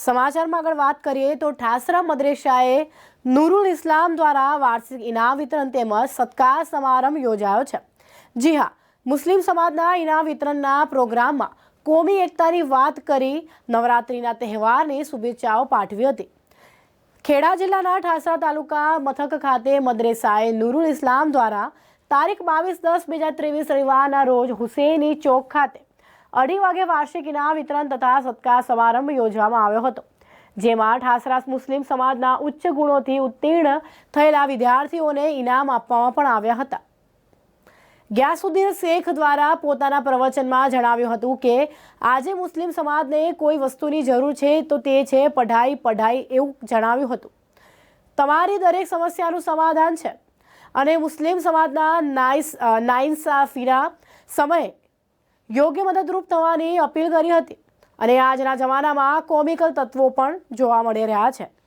સમાચારમાં આગળ વાત કરીએ તો ઠાસરા મદ્રેસાએ નુરુલ ઇસ્લામ દ્વારા વાર્ષિક ઇનામ વિતરણ તેમજ સત્કાર સમારંભ યોજાયો છે. જી હા, મુસ્લિમ સમાજના ઇનામ વિતરણના પ્રોગ્રામમાં કોમી એકતાની વાત કરી નવરાત્રિના તહેવારની શુભેચ્છાઓ પાઠવી હતી. ખેડા જિલ્લાના ઠાસરા તાલુકા મથક ખાતે મદ્રેસાએ નુરુલ ઇસ્લામ દ્વારા તારીખ બાવીસ દસ બે હજાર ત્રેવીસ રવિવારના રોજ હુસેની ચોક ખાતે અઢી વાગે વાર્ષિક ઇનામ વિતરણ તથા સત્કાર સમારંભ યોજવામાં આવ્યો હતો, જેમાં ઠાસરાસ મુસ્લિમ સમાજના ઉચ્ચ ગુણોથી ઉત્તીર્ણ થયેલા વિદ્યાર્થીઓને ઇનામ આપવામાં પણ આવ્યા હતા. ગ્યાસુદ્દીન શેખ દ્વારા પોતાના પ્રવચનમાં જણાવ્યું હતું કે, આજે મુસ્લિમ સમાજને કોઈ વસ્તુની જરૂર છે તો તે છે પઢાઈ પઢાઈ એવું જણાવ્યું હતું. તમારી દરેક સમસ્યાનું સમાધાન છે અને મુસ્લિમ સમાજના નાઇસ નાઇન્સાફીના સમયે યોગ્ય મદદરૂપ થવાની અપીલ કરી હતી. અને આજના જમાનામાં કોમિકલ તત્વો પણ જોવા મળી રહ્યા છે.